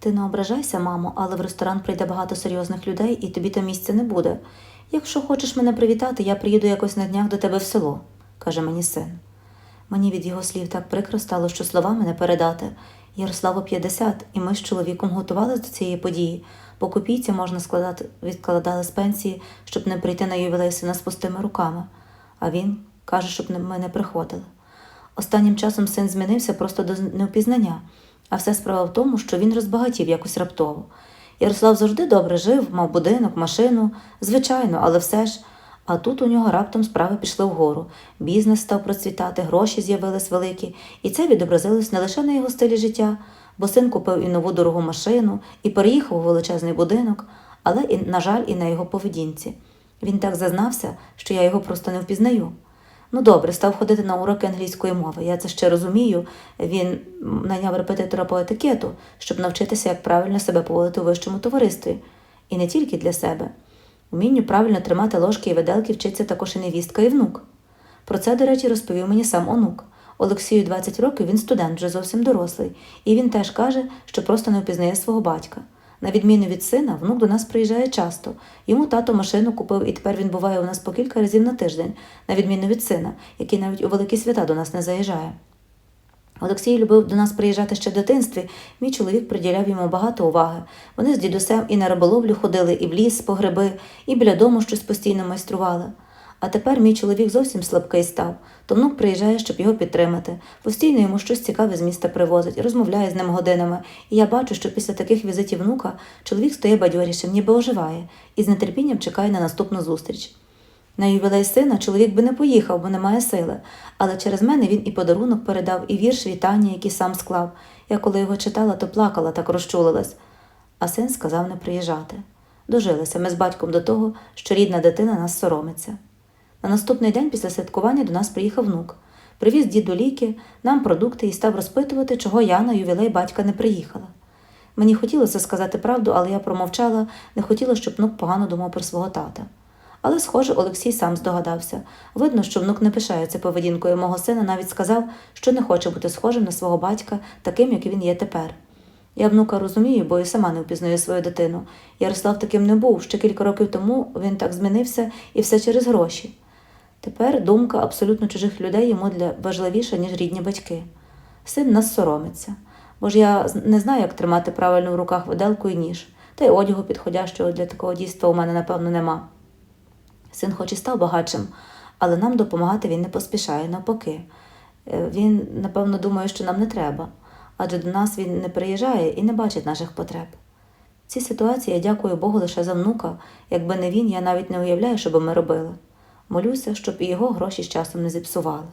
Ти не ображайся, мамо, але в ресторан прийде багато серйозних людей, і тобі там місця не буде. Якщо хочеш мене привітати, я приїду якось на днях до тебе в село, каже мені син. Мені від його слів так прикро стало, що словами не передати. Ярославу 50, і ми з чоловіком готувалися до цієї події. По копійці можна складати, відкладали з пенсії, щоб не прийти на ювілей сина з пустими руками. А він каже, щоб ми не приходили. Останнім часом син змінився просто до невпізнання, а вся справа в тому, що він розбагатів якось раптово. Ярослав завжди добре жив, мав будинок, машину, звичайно, але все ж. А тут у нього раптом справи пішли вгору. Бізнес став процвітати, гроші з'явились великі, і це відобразилось не лише на його стилі життя, бо син купив і нову дорогу машину, і переїхав у величезний будинок, але, і, на жаль, і на його поведінці. Він так зазнався, що я його просто не впізнаю. Ну добре, став ходити на уроки англійської мови. Я це ще розумію. Він найняв репетитора по етикету, щоб навчитися, як правильно себе поводити у вищому товаристві. І не тільки для себе. Умінню правильно тримати ложки і виделки вчиться також і невістка, і внук. Про це, до речі, розповів мені сам онук. Олексію 20 років, він студент, вже зовсім дорослий, і він теж каже, що просто не впізнає свого батька. На відміну від сина, внук до нас приїжджає часто. Йому тато машину купив, і тепер він буває у нас по кілька разів на тиждень, на відміну від сина, який навіть у великі свята до нас не заїжджає. Олексій любив до нас приїжджати ще в дитинстві. Мій чоловік приділяв йому багато уваги. Вони з дідусем і на риболовлю ходили, і в ліс по гриби, і біля дому щось постійно майстрували. А тепер мій чоловік зовсім слабкий став, то внук приїжджає, щоб його підтримати. Постійно йому щось цікаве з міста привозить, розмовляє з ним годинами. І я бачу, що після таких візитів внука чоловік стає бадьорішим, ніби оживає, і з нетерпінням чекає на наступну зустріч. На ювілей сина чоловік би не поїхав, бо немає сили, але через мене він і подарунок передав, і вірш вітання, який сам склав. Я коли його читала, то плакала, так розчулилась. А син сказав не приїжджати. Дожилися ми з батьком до того, що рідна дитина нас соромиться. На наступний день після святкування до нас приїхав внук. Привіз діду ліки, нам продукти і став розпитувати, чого я на ювілей батька не приїхала. Мені хотілося сказати правду, але я промовчала, не хотіла, щоб внук погано думав про свого тата. Але, схоже, Олексій сам здогадався. Видно, що внук не пишається поведінкою мого сина, навіть сказав, що не хоче бути схожим на свого батька, таким, як він є тепер. Я внука розумію, бо і сама не впізнаю свою дитину. Ярослав таким не був. Ще кілька років тому він так змінився і все через гроші. Тепер думка абсолютно чужих людей йому для важливіша, ніж рідні батьки. Син нас соромиться, бо ж я не знаю, як тримати правильно в руках виделку і ніж, та й одягу підходящого для такого дійства у мене, напевно, нема. Син хоч і став багатшим, але нам допомагати він не поспішає, навпаки. Е, Він, напевно, думає, що нам не треба, адже до нас він не приїжджає і не бачить наших потреб. В цій ситуації я дякую Богу лише за внука, якби не він, я навіть не уявляю, що би ми робили. Молюся, щоб і його гроші з часом не зіпсували.